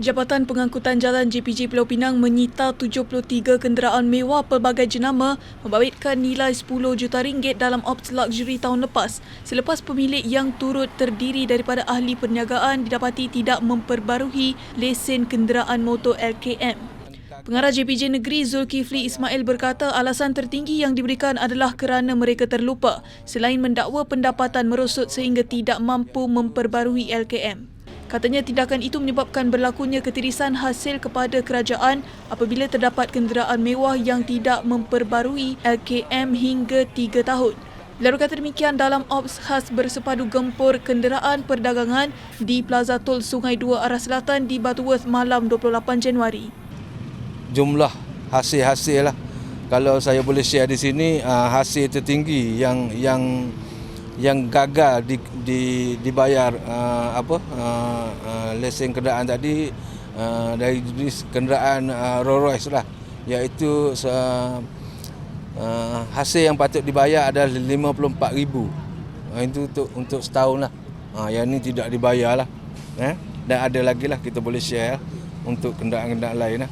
Jabatan Pengangkutan Jalan JPJ Pulau Pinang menyita 73 kenderaan mewah pelbagai jenama membabitkan nilai 10 juta ringgit dalam Ops Luxury tahun lepas selepas pemilik yang turut terdiri daripada ahli perniagaan didapati tidak memperbarui lesen kenderaan motor LKM. Pengarah JPJ Negeri Zulkifli Ismail berkata alasan tertinggi yang diberikan adalah kerana mereka terlupa selain mendakwa pendapatan merosot sehingga tidak mampu memperbarui LKM. Katanya tindakan itu menyebabkan berlakunya ketirisan hasil kepada kerajaan apabila terdapat kenderaan mewah yang tidak memperbarui LKM hingga 3 tahun. Beliau berkata demikian dalam ops khas bersepadu gempur kenderaan perdagangan di Plaza Tol Sungai Dua Arah Selatan di Butterworth malam 28 Januari. Jumlah hasil-hasil lah. Kalau saya boleh share di sini, ah, hasil tertinggi yang yang yang gagal di, di, dibayar uh, apa uh, uh, lesen kenderaan tadi uh, dari jenis kenderaan uh, Rolls Royce lah. Iaitu uh, uh, hasil yang patut dibayar adalah 54,000 uh, itu untuk untuk setahun lah. Uh, yang ini tidak dibayar lah eh? dan ada lagi lah kita boleh share untuk kenderaan-kenderaan lain lah